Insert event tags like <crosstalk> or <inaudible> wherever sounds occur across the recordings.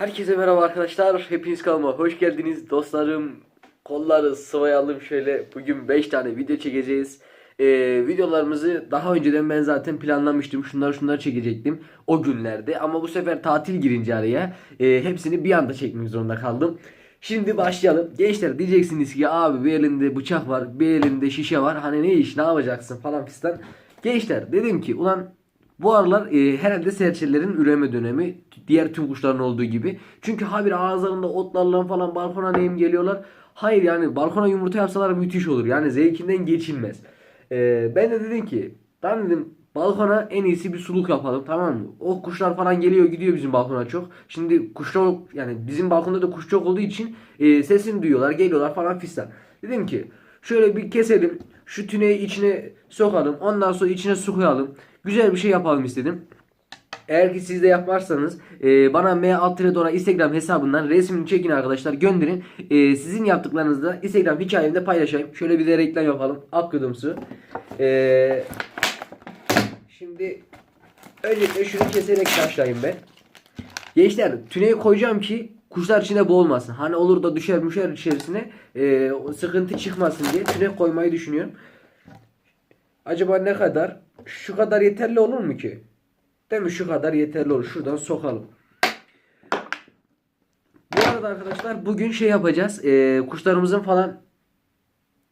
Herkese merhaba arkadaşlar. Hepiniz kanalıma hoş geldiniz. Dostlarım kolları sıvayalım şöyle. Bugün 5 tane video çekeceğiz. Ee, videolarımızı daha önceden ben zaten planlamıştım. Şunları şunları çekecektim o günlerde. Ama bu sefer tatil girince araya e, hepsini bir anda çekmek zorunda kaldım. Şimdi başlayalım. Gençler diyeceksiniz ki abi bir elinde bıçak var, bir elinde şişe var. Hani ne iş, ne yapacaksın falan fistan. Gençler dedim ki ulan bu aralar e, herhalde serçelerin üreme dönemi diğer tüm kuşların olduğu gibi. Çünkü habire ağızlarında otlarla falan balkona neyim geliyorlar. Hayır yani balkona yumurta yapsalar müthiş olur. Yani zevkinden geçilmez. E, ben de dedim ki ben dedim balkona en iyisi bir suluk yapalım tamam mı? O kuşlar falan geliyor gidiyor bizim balkona çok. Şimdi kuşlar yani bizim balkonda da kuş çok olduğu için e, sesini duyuyorlar geliyorlar falan fistan. Dedim ki şöyle bir keselim şu tüneyi içine sokalım ondan sonra içine su koyalım. Güzel bir şey yapalım istedim. Eğer ki siz de yaparsanız e, bana M Altire Instagram hesabından resmini çekin arkadaşlar gönderin. E, sizin yaptıklarınızı da Instagram hikayemde paylaşayım. Şöyle bir de reklam yapalım. Akkıdımsı. E, şimdi öncelikle şunu keserek başlayayım ben. Gençler tüneyi koyacağım ki kuşlar içine boğulmasın. Hani olur da düşer müşer içerisine e, sıkıntı çıkmasın diye tünek koymayı düşünüyorum. Acaba ne kadar? Şu kadar yeterli olur mu ki? Değil mi? Şu kadar yeterli olur. Şuradan sokalım. Bu arada arkadaşlar bugün şey yapacağız. Ee, kuşlarımızın falan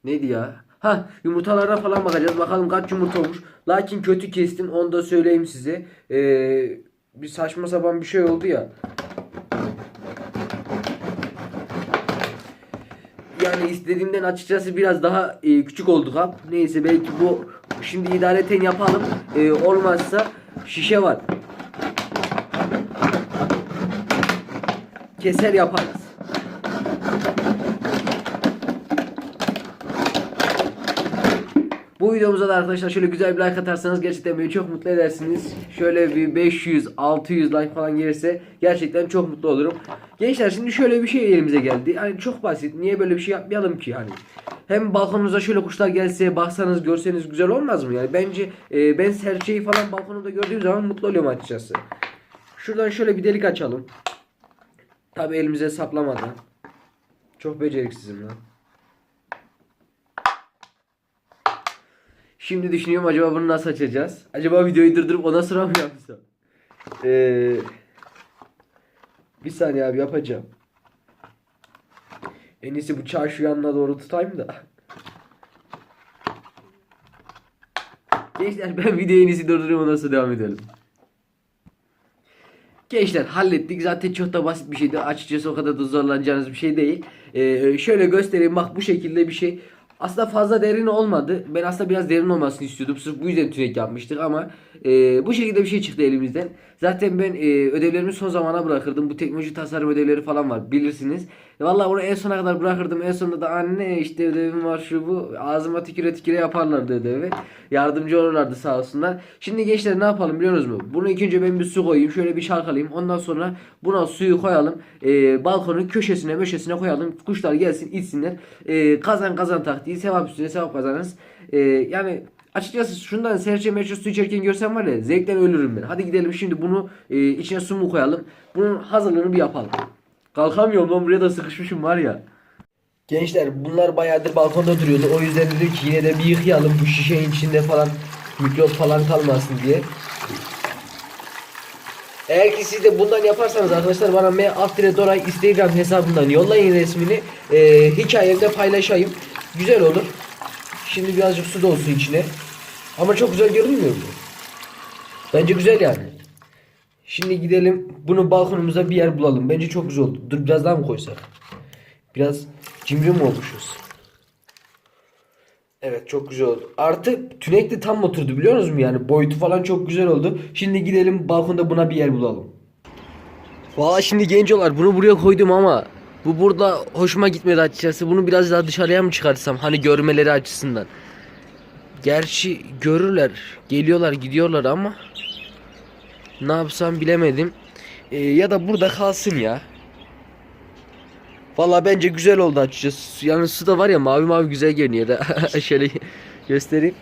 neydi ya? Ha yumurtalarına falan bakacağız. Bakalım kaç yumurta olmuş. Lakin kötü kestim. Onu da söyleyeyim size. Ee, bir saçma sapan bir şey oldu ya. Yani istediğimden açıkçası biraz daha e, küçük oldu kap. Neyse belki bu şimdi idareten yapalım. E, olmazsa şişe var. Keser yaparız. Bu videomuza da arkadaşlar şöyle güzel bir like atarsanız gerçekten beni çok mutlu edersiniz. Şöyle bir 500, 600 like falan gelirse gerçekten çok mutlu olurum. Gençler şimdi şöyle bir şey elimize geldi. Hani çok basit. Niye böyle bir şey yapmayalım ki hani? Hem balkonunuza şöyle kuşlar gelse baksanız görseniz güzel olmaz mı? Yani bence e, ben serçeyi falan balkonumda gördüğüm zaman mutlu oluyorum açıkçası. Şuradan şöyle bir delik açalım. Tabi elimize saplamadan. Çok beceriksizim lan. Şimdi düşünüyorum acaba bunu nasıl açacağız? Acaba videoyu durdurup ona sonra mı yapsam? Ee, bir saniye abi yapacağım. En iyisi bıçağı şu yanına doğru tutayım da. Gençler ben videoyu en iyisi durduruyorum sonra devam edelim. Gençler hallettik. Zaten çok da basit bir şeydi. Açıkçası o kadar da zorlanacağınız bir şey değil. Ee, şöyle göstereyim. Bak bu şekilde bir şey. Aslında fazla derin olmadı. Ben aslında biraz derin olmasını istiyordum. Sırf bu yüzden tünek yapmıştık ama e, bu şekilde bir şey çıktı elimizden. Zaten ben e, ödevlerimi son zamana bırakırdım. Bu teknoloji tasarım ödevleri falan var bilirsiniz. E, Vallahi onu en sona kadar bırakırdım. En sonunda da anne işte ödevim var şu bu. Ağzıma tüküre tüküre yaparlardı ödevi. Yardımcı olurlardı sağ olsunlar. Şimdi gençler ne yapalım biliyor musunuz? Bunu ilk önce ben bir su koyayım. Şöyle bir çalkalayayım. Ondan sonra buna suyu koyalım. E, balkonun köşesine möşesine koyalım. Kuşlar gelsin içsinler. E, kazan kazan taktiği sevap üstüne sevap kazanırız. E, yani Açıkçası şundan serçe merçe su içerken görsem var ya zevkten ölürüm ben. Hadi gidelim şimdi bunu e, içine su mu koyalım. Bunun hazırlığını bir yapalım. Kalkamıyorum lan buraya da sıkışmışım var ya. Gençler bunlar bayağıdır balkonda duruyordu. O yüzden dedim ki yine de bir yıkayalım bu şişenin içinde falan mikrop falan kalmasın diye. Eğer ki siz de bundan yaparsanız arkadaşlar bana M Doray Instagram hesabından yollayın resmini. E, hikayemde paylaşayım. Güzel olur. Şimdi birazcık su dolsun içine. Ama çok güzel görünmüyor mu? Bence güzel yani. Şimdi gidelim bunu balkonumuza bir yer bulalım. Bence çok güzel oldu. Dur biraz daha mı koysak? Biraz cimri mi olmuşuz? Evet çok güzel oldu. Artık tünek de tam oturdu biliyor musunuz yani boyutu falan çok güzel oldu. Şimdi gidelim balkonda buna bir yer bulalım. Valla şimdi gencolar bunu buraya koydum ama bu burada hoşuma gitmedi açıkçası. Bunu biraz daha dışarıya mı çıkartsam hani görmeleri açısından. Gerçi görürler. Geliyorlar gidiyorlar ama ne yapsam bilemedim. Ee, ya da burada kalsın ya. Valla bence güzel oldu açıkçası. Yani su da var ya mavi mavi güzel görünüyor. <laughs> Şöyle göstereyim.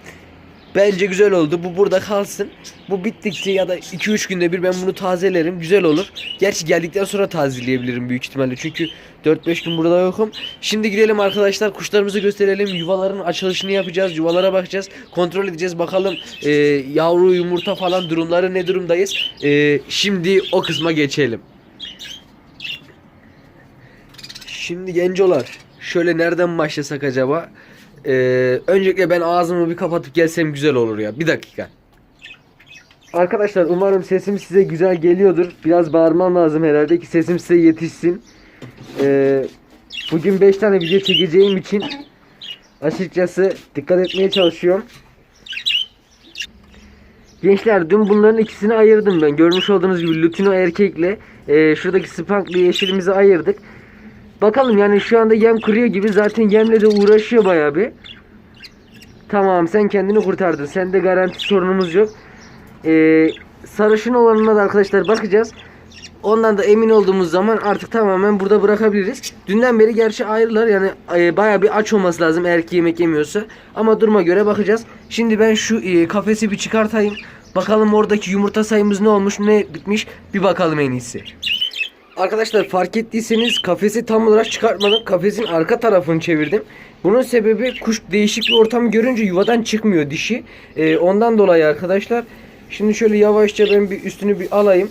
Bence güzel oldu. Bu burada kalsın. Bu bittikçe ya da 2-3 günde bir ben bunu tazelerim. Güzel olur. Gerçi geldikten sonra tazeleyebilirim büyük ihtimalle. Çünkü 4-5 gün burada yokum. Şimdi gidelim arkadaşlar. Kuşlarımızı gösterelim. Yuvaların açılışını yapacağız. Yuvalara bakacağız. Kontrol edeceğiz. Bakalım e, yavru yumurta falan durumları ne durumdayız. E, şimdi o kısma geçelim. Şimdi gencolar şöyle nereden başlasak acaba? Ee, öncelikle ben ağzımı bir kapatıp gelsem güzel olur ya. Bir dakika. Arkadaşlar umarım sesim size güzel geliyordur. Biraz bağırmam lazım herhalde ki sesim size yetişsin. Ee, bugün 5 tane video çekeceğim için açıkçası dikkat etmeye çalışıyorum. Gençler dün bunların ikisini ayırdım ben. Görmüş olduğunuz gibi Lutino erkekle e, şuradaki Spanklı yeşilimizi ayırdık. Bakalım yani şu anda yem kuruyor gibi zaten yemle de uğraşıyor bayağı bir. Tamam sen kendini kurtardın. Sende garanti sorunumuz yok. Ee, sarışın olanına da arkadaşlar bakacağız. Ondan da emin olduğumuz zaman artık tamamen burada bırakabiliriz. Dünden beri gerçi ayrılar yani e, bayağı bir aç olması lazım eğer ki yemek yemiyorsa. Ama duruma göre bakacağız. Şimdi ben şu e, kafesi bir çıkartayım. Bakalım oradaki yumurta sayımız ne olmuş ne bitmiş bir bakalım en iyisi. Arkadaşlar fark ettiyseniz kafesi tam olarak çıkartmadım. Kafesin arka tarafını çevirdim. Bunun sebebi kuş değişik bir ortam görünce yuvadan çıkmıyor dişi. Ee, ondan dolayı arkadaşlar. Şimdi şöyle yavaşça ben bir üstünü bir alayım.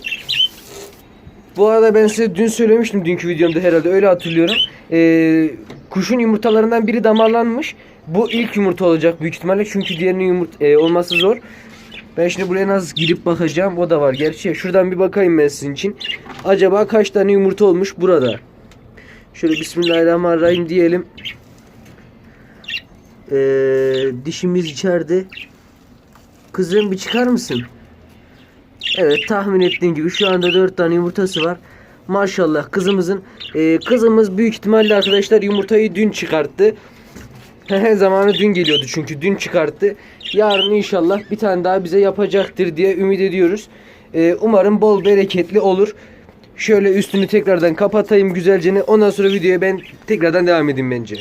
Bu arada ben size dün söylemiştim dünkü videomda herhalde öyle hatırlıyorum. Ee, kuşun yumurtalarından biri damarlanmış. Bu ilk yumurta olacak büyük ihtimalle çünkü diğerinin yumurta e, olması zor. Ben şimdi buraya nasıl girip bakacağım o da var gerçi. Şuradan bir bakayım ben sizin için. Acaba kaç tane yumurta olmuş burada? Şöyle Bismillahirrahmanirrahim diyelim. Ee, dişimiz içeride. Kızım bir çıkar mısın? Evet tahmin ettiğim gibi şu anda 4 tane yumurtası var. Maşallah kızımızın e, kızımız büyük ihtimalle arkadaşlar yumurtayı dün çıkarttı. <laughs> Zamanı dün geliyordu çünkü dün çıkarttı. Yarın inşallah bir tane daha bize yapacaktır diye ümit ediyoruz. Ee, umarım bol bereketli olur. Şöyle üstünü tekrardan kapatayım güzelce. Ondan sonra videoya ben tekrardan devam edeyim bence.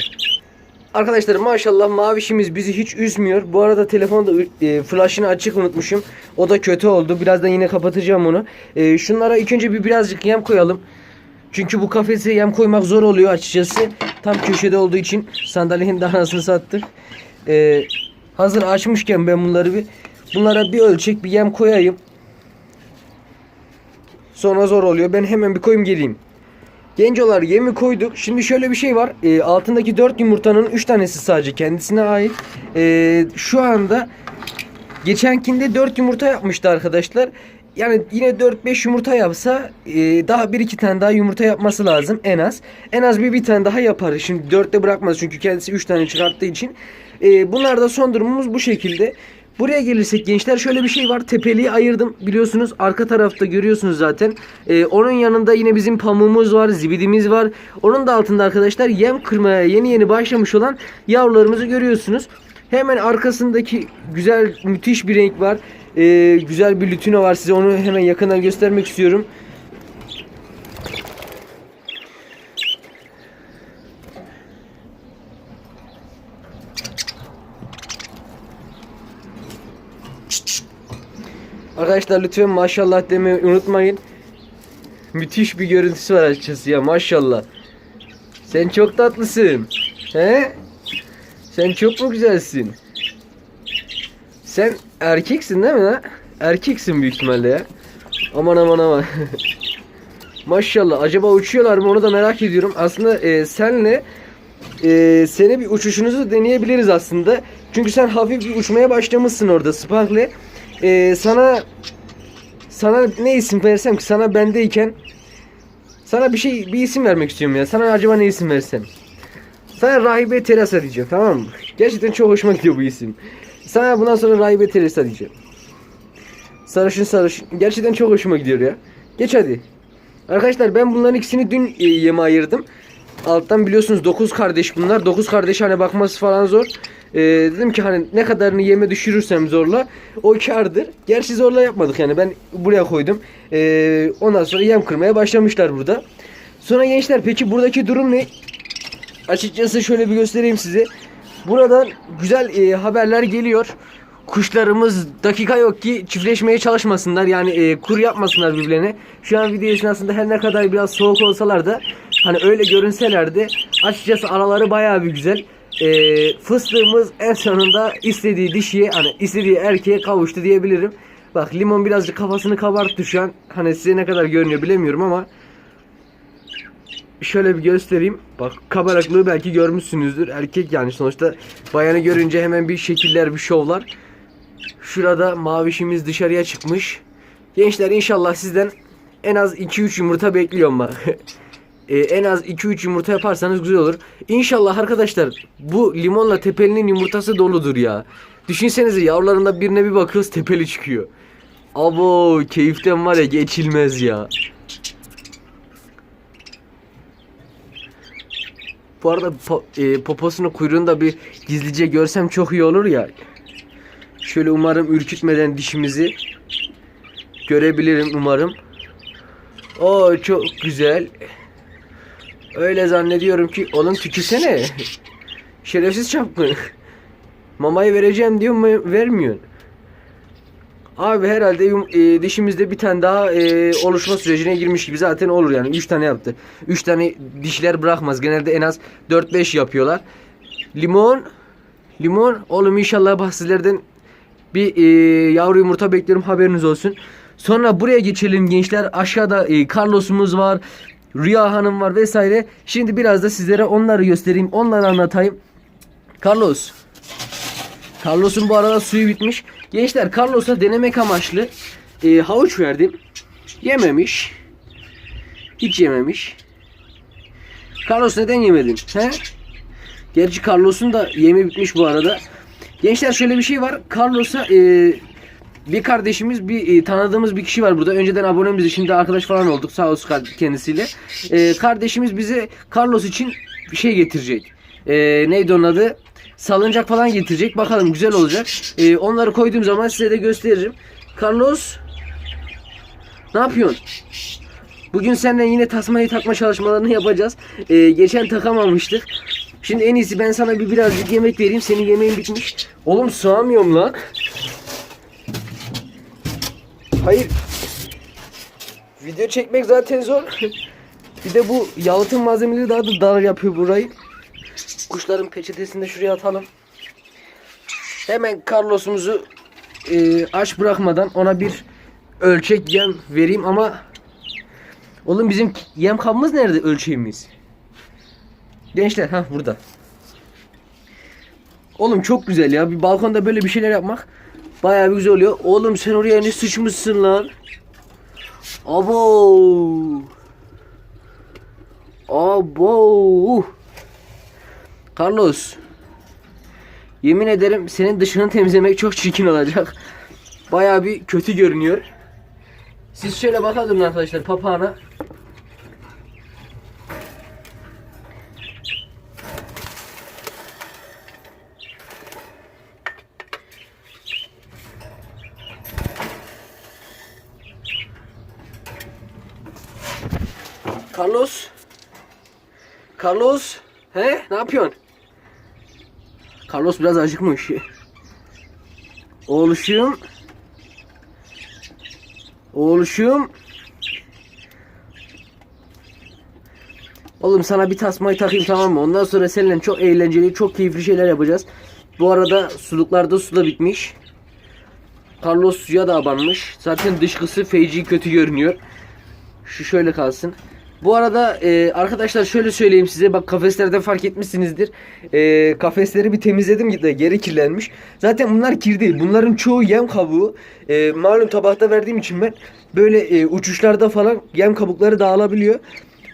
Arkadaşlar maşallah mavişimiz bizi hiç üzmüyor. Bu arada telefonda e, flashını açık unutmuşum. O da kötü oldu. Birazdan yine kapatacağım onu. E, şunlara ilk önce bir birazcık yem koyalım. Çünkü bu kafese yem koymak zor oluyor açıkçası. Tam köşede olduğu için sandalyenin de anasını sattık. Ee, hazır açmışken ben bunları bir bunlara bir ölçek bir yem koyayım. Sonra zor oluyor. Ben hemen bir koyayım geleyim. Gencolar yemi koyduk. Şimdi şöyle bir şey var. Ee, altındaki 4 yumurtanın 3 tanesi sadece kendisine ait. Ee, şu anda geçenkinde 4 yumurta yapmıştı arkadaşlar. Yani yine 4-5 yumurta yapsa e, daha bir iki tane daha yumurta yapması lazım en az. En az bir bir tane daha yapar. Şimdi 4'te bırakmaz çünkü kendisi 3 tane çıkarttığı için. E, bunlar da son durumumuz bu şekilde. Buraya gelirsek gençler şöyle bir şey var. Tepeliği ayırdım biliyorsunuz. Arka tarafta görüyorsunuz zaten. Ee, onun yanında yine bizim pamuğumuz var. Zibidimiz var. Onun da altında arkadaşlar yem kırmaya yeni yeni başlamış olan yavrularımızı görüyorsunuz. Hemen arkasındaki güzel müthiş bir renk var. Ee, güzel bir lütino var. Size onu hemen yakından göstermek istiyorum. Arkadaşlar lütfen maşallah demeyi unutmayın. Müthiş bir görüntüsü var açıkçası ya maşallah. Sen çok tatlısın. He? Sen çok mu güzelsin? Sen erkeksin değil mi lan? Erkeksin büyük ihtimalle ya. Aman aman aman. <laughs> Maşallah. Acaba uçuyorlar mı onu da merak ediyorum. Aslında e, senle e, seni bir uçuşunuzu deneyebiliriz aslında. Çünkü sen hafif bir uçmaya başlamışsın orada Spark'le. E, sana sana ne isim versem ki sana bendeyken sana bir şey bir isim vermek istiyorum ya. Sana acaba ne isim versem? Sana Rahibe Teresa diyeceğim tamam mı? Gerçekten çok hoşuma gidiyor bu isim. Sana bundan sonra Rahibe Teresa diyeceğim. Sarışın sarışın. Gerçekten çok hoşuma gidiyor ya. Geç hadi. Arkadaşlar ben bunların ikisini dün e, yeme ayırdım. Alttan biliyorsunuz 9 kardeş bunlar. 9 kardeş hani bakması falan zor. E, dedim ki hani ne kadarını yeme düşürürsem zorla o kardır. Gerçi zorla yapmadık yani ben buraya koydum. E, ondan sonra yem kırmaya başlamışlar burada. Sonra gençler peki buradaki durum ne? Açıkçası şöyle bir göstereyim size. Buradan güzel e, haberler geliyor. kuşlarımız dakika yok ki çiftleşmeye çalışmasınlar. Yani e, kur yapmasınlar birbirlerine. Şu an video esnasında her ne kadar biraz soğuk olsalar da hani öyle görünselerdi açıkçası araları bayağı bir güzel. E, fıstığımız en sonunda istediği dişiye hani istediği erkeğe kavuştu diyebilirim. Bak limon birazcık kafasını kabarttı şu an. Hani size ne kadar görünüyor bilemiyorum ama şöyle bir göstereyim. Bak kabaraklığı belki görmüşsünüzdür. Erkek yani sonuçta bayanı görünce hemen bir şekiller, bir şovlar. Şurada mavişimiz dışarıya çıkmış. Gençler inşallah sizden en az 2-3 yumurta bekliyorum bak. <laughs> Ee, en az 2-3 yumurta yaparsanız güzel olur. İnşallah arkadaşlar bu limonla tepelinin yumurtası doludur ya. Düşünsenize yavrularında birine bir bakıyoruz tepeli çıkıyor. Abo keyiften var ya geçilmez ya. Bu arada po- e, poposunu kuyruğunu da bir gizlice görsem çok iyi olur ya. Şöyle umarım ürkütmeden dişimizi görebilirim umarım. O çok güzel. Öyle zannediyorum ki oğlum tükürsene. Şerefsiz çapkın. Mamayı vereceğim diyor mu vermiyorsun. Abi herhalde e, dişimizde bir tane daha e, oluşma sürecine girmiş gibi zaten olur yani. 3 tane yaptı. 3 tane dişler bırakmaz. Genelde en az 4-5 yapıyorlar. Limon. Limon. Oğlum inşallah bahsilerden bir e, yavru yumurta bekliyorum haberiniz olsun. Sonra buraya geçelim gençler. Aşağıda e, Carlos'umuz var. Rüya Hanım var vesaire. Şimdi biraz da sizlere onları göstereyim. Onları anlatayım. Carlos. Carlos'un bu arada suyu bitmiş. Gençler Carlos'a denemek amaçlı e, havuç verdim. Yememiş. Hiç yememiş. Carlos neden yemedin? He? Gerçi Carlos'un da yemi bitmiş bu arada. Gençler şöyle bir şey var. Carlos'a e, bir kardeşimiz, bir e, tanıdığımız bir kişi var burada. Önceden abonemizdi. Şimdi arkadaş falan olduk. Sağ olsun kendisiyle. E, kardeşimiz bize Carlos için bir şey getirecek. E, neydi onun adı? Salıncak falan getirecek. Bakalım güzel olacak. E, onları koyduğum zaman size de gösteririm. Carlos ne yapıyorsun? Bugün senden yine tasmayı takma çalışmalarını yapacağız. E, geçen takamamıştık. Şimdi en iyisi ben sana bir birazcık yemek vereyim. Senin yemeğin bitmiş. Oğlum sığamıyorum lan. Hayır. Video çekmek zaten zor. <laughs> bir de bu yalıtım malzemeleri daha da dar yapıyor burayı. Kuşların peçetesini şuraya atalım. Hemen Carlos'umuzu e, aç bırakmadan ona bir ölçek yem vereyim ama Oğlum bizim yem kabımız nerede ölçeğimiz? Gençler ha burada. Oğlum çok güzel ya. Bir balkonda böyle bir şeyler yapmak bayağı bir güzel oluyor. Oğlum sen oraya ne sıçmışsın lan? Abo. Abo. Carlos. Yemin ederim senin dışını temizlemek çok çirkin olacak. Bayağı bir kötü görünüyor. Siz şöyle bakalım arkadaşlar papağana. Carlos. Carlos. He? Ne yapıyorsun? Carlos biraz acıkmış. Oğluşum. Oğluşum. Oğlum sana bir tasmayı takayım tamam mı? Ondan sonra seninle çok eğlenceli, çok keyifli şeyler yapacağız. Bu arada suluklarda su da bitmiş. Carlos suya da abanmış. Zaten dışkısı feci kötü görünüyor. Şu şöyle kalsın. Bu arada e, arkadaşlar şöyle söyleyeyim size bak kafeslerde fark etmişsinizdir. E, kafesleri bir temizledim de geri kirlenmiş. Zaten bunlar kir değil. Bunların çoğu yem kabuğu. E, malum tabakta verdiğim için ben böyle e, uçuşlarda falan yem kabukları dağılabiliyor.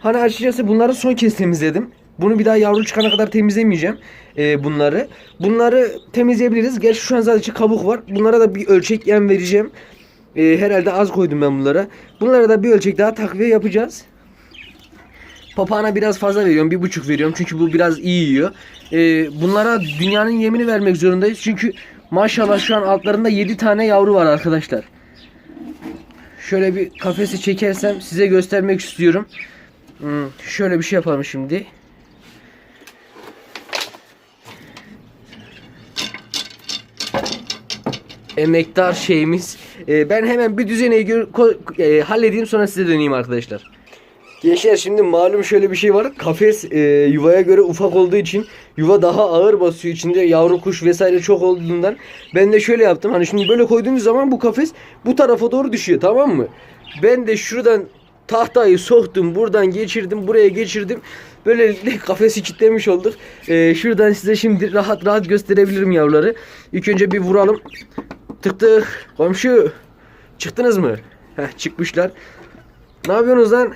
Hani açıkçası bunları son kez temizledim. Bunu bir daha yavru çıkana kadar temizlemeyeceğim e, bunları. Bunları temizleyebiliriz. Gerçi şu an sadece kabuk var. Bunlara da bir ölçek yem vereceğim. E, herhalde az koydum ben bunlara. Bunlara da bir ölçek daha takviye yapacağız. Papağana biraz fazla veriyorum. Bir buçuk veriyorum. Çünkü bu biraz iyi yiyor. Ee, bunlara dünyanın yemini vermek zorundayız. Çünkü maşallah şu an altlarında 7 tane yavru var arkadaşlar. Şöyle bir kafesi çekersem size göstermek istiyorum. Hmm, şöyle bir şey yapalım şimdi. emektar şeyimiz. Ee, ben hemen bir düzeneyi e, halledeyim sonra size döneyim arkadaşlar. Gençler şimdi malum şöyle bir şey var. Kafes e, yuvaya göre ufak olduğu için yuva daha ağır basıyor. İçinde yavru kuş vesaire çok olduğundan ben de şöyle yaptım. Hani şimdi böyle koyduğunuz zaman bu kafes bu tarafa doğru düşüyor tamam mı? Ben de şuradan tahtayı soktum. Buradan geçirdim. Buraya geçirdim. Böylelikle <laughs> kafesi kilitlemiş olduk. E, şuradan size şimdi rahat rahat gösterebilirim yavruları. İlk önce bir vuralım. Tık tık. Komşu. Çıktınız mı? Heh, çıkmışlar. Ne yapıyorsunuz lan?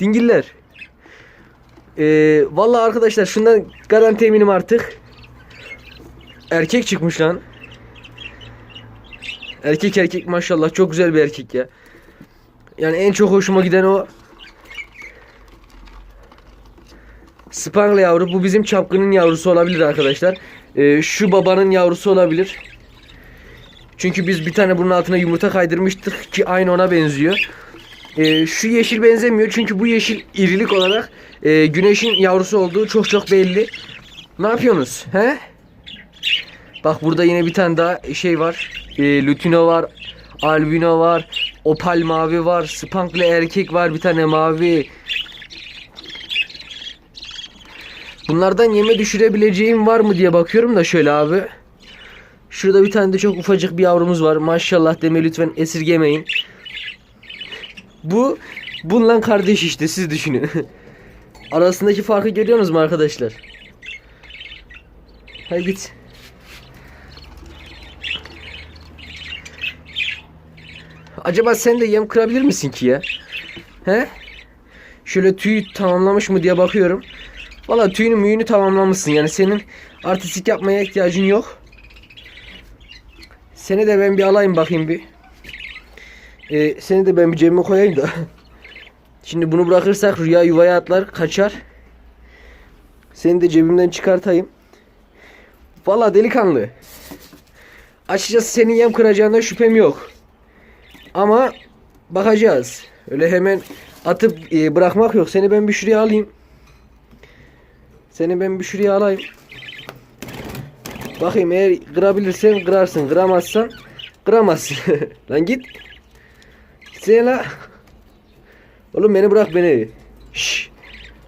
Dingiller. Ee, vallahi arkadaşlar şundan garanti eminim artık. Erkek çıkmış lan. Erkek erkek maşallah çok güzel bir erkek ya. Yani en çok hoşuma giden o. Spangle yavru bu bizim çapkının yavrusu olabilir arkadaşlar. Ee, şu babanın yavrusu olabilir. Çünkü biz bir tane bunun altına yumurta kaydırmıştık ki aynı ona benziyor. Ee, şu yeşil benzemiyor çünkü bu yeşil irilik olarak e, güneşin yavrusu olduğu çok çok belli. Ne yapıyorsunuz? He? Bak burada yine bir tane daha şey var. E, lutino var. Albino var. Opal mavi var. Spankle erkek var. Bir tane mavi. Bunlardan yeme düşürebileceğim var mı diye bakıyorum da şöyle abi. Şurada bir tane de çok ufacık bir yavrumuz var. Maşallah deme lütfen esirgemeyin. Bu bununla kardeş işte siz düşünün. <laughs> Arasındaki farkı görüyorsunuz mu arkadaşlar? Hadi git. Acaba sen de yem kırabilir misin ki ya? He? Şöyle tüy tamamlamış mı diye bakıyorum. Valla tüyünü müyünü tamamlamışsın. Yani senin artistik yapmaya ihtiyacın yok. Seni de ben bir alayım bakayım bir. Ee, seni de ben bir cebime koyayım da. <laughs> Şimdi bunu bırakırsak rüya yuvaya atlar kaçar. Seni de cebimden çıkartayım. Valla delikanlı. Açıkçası senin yem kıracağından şüphem yok. Ama bakacağız. Öyle hemen atıp e, bırakmak yok. Seni ben bir şuraya alayım. Seni ben bir şuraya alayım. Bakayım eğer kırabilirsen kırarsın. Kıramazsan kıramazsın. <laughs> Lan git. Gitsene la. Oğlum beni bırak beni. Şş.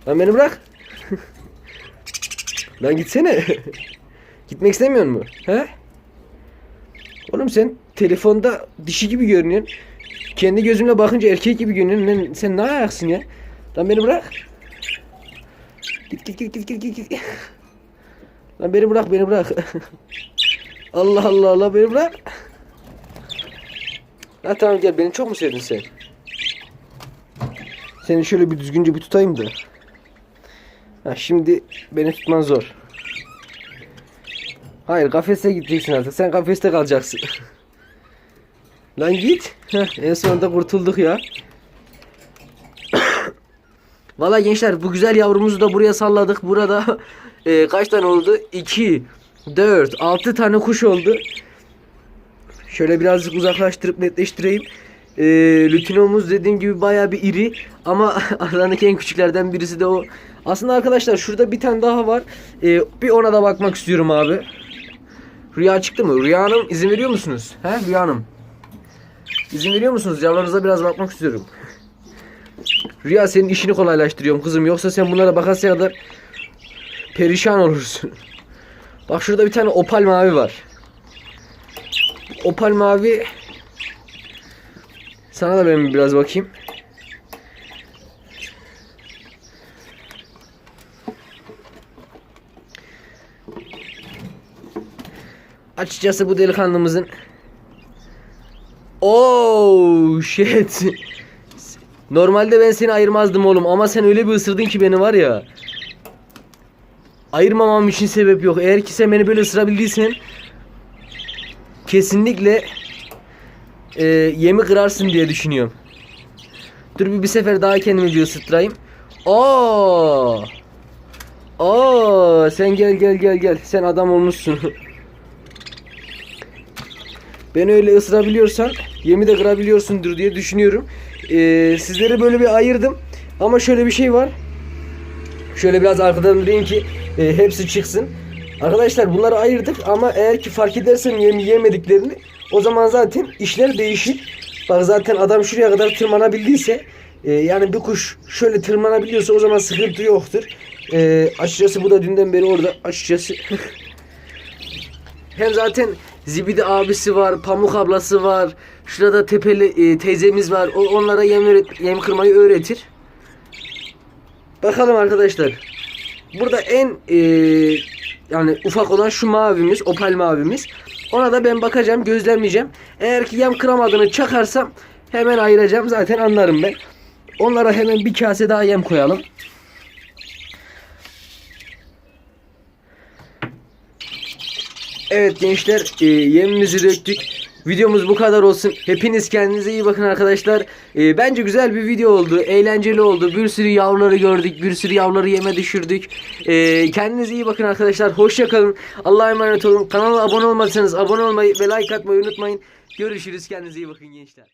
Lan beni bırak. <laughs> Lan gitsene. <laughs> Gitmek istemiyor mu? He? Oğlum sen telefonda dişi gibi görünüyorsun. Kendi gözümle bakınca erkek gibi görünüyorsun. Lan sen ne ayaksın ya? Lan beni bırak. Git git git git git git. Lan beni bırak beni bırak. <laughs> Allah Allah Allah beni bırak. Ha tamam gel beni çok mu sevdin sen? Seni şöyle bir düzgünce bir tutayım da. Ha şimdi beni tutman zor. Hayır kafese gideceksin artık. Sen kafeste kalacaksın. <laughs> Lan git. Heh, en sonunda kurtulduk ya. <coughs> Valla gençler bu güzel yavrumuzu da buraya salladık. Burada <laughs> e, kaç tane oldu? 2, 4, 6 tane kuş oldu. Şöyle birazcık uzaklaştırıp netleştireyim. E, lütinomuz dediğim gibi baya bir iri. Ama <laughs> aralarındaki en küçüklerden birisi de o. Aslında arkadaşlar şurada bir tane daha var. E, bir ona da bakmak istiyorum abi. Rüya çıktı mı? Rüya Hanım izin veriyor musunuz? He Rüya Hanım. İzin veriyor musunuz? Yavrularınıza biraz bakmak istiyorum. Rüya senin işini kolaylaştırıyorum kızım. Yoksa sen bunlara bakasıya kadar perişan olursun. Bak şurada bir tane opal mavi var. Opal mavi sana da ben biraz bakayım. Açıkçası bu delikanlımızın Oh shit. Normalde ben seni ayırmazdım oğlum ama sen öyle bir ısırdın ki beni var ya. Ayırmamam için sebep yok. Eğer ki sen beni böyle ısırabildiysen kesinlikle e, yemi kırarsın diye düşünüyorum. Dur bir, bir sefer daha kendimi bir ısıtırayım. Oo. Oo, sen gel gel gel gel. Sen adam olmuşsun. <laughs> Ben öyle ısırabiliyorsan yemi de kırabiliyorsundur diye düşünüyorum. Ee, sizleri böyle bir ayırdım. Ama şöyle bir şey var. Şöyle biraz arkadan durayım ki e, hepsi çıksın. Arkadaşlar bunları ayırdık ama eğer ki fark edersem yemi yemediklerini O zaman zaten işler değişir. Bak zaten adam şuraya kadar tırmanabildiyse e, yani bir kuş şöyle tırmanabiliyorsa o zaman sıkıntı yoktur. E, açıkçası bu da dünden beri orada. Açıkçası hem zaten Zibidi abisi var, Pamuk ablası var. Şurada Tepeli e, teyzemiz var. O onlara yem yem kırmayı öğretir. Bakalım arkadaşlar. Burada en e, yani ufak olan şu mavimiz, opal mavimiz. Ona da ben bakacağım, gözlemleyeceğim. Eğer ki yem kıramadığını çakarsam hemen ayıracağım. Zaten anlarım ben. Onlara hemen bir kase daha yem koyalım. Evet gençler e, yemimizi döktük. Videomuz bu kadar olsun. Hepiniz kendinize iyi bakın arkadaşlar. E, bence güzel bir video oldu. Eğlenceli oldu. Bir sürü yavruları gördük. Bir sürü yavruları yeme düşürdük. E, kendinize iyi bakın arkadaşlar. Hoşça kalın. Allah'a emanet olun. Kanala abone olmadıysanız abone olmayı ve like atmayı unutmayın. Görüşürüz. Kendinize iyi bakın gençler.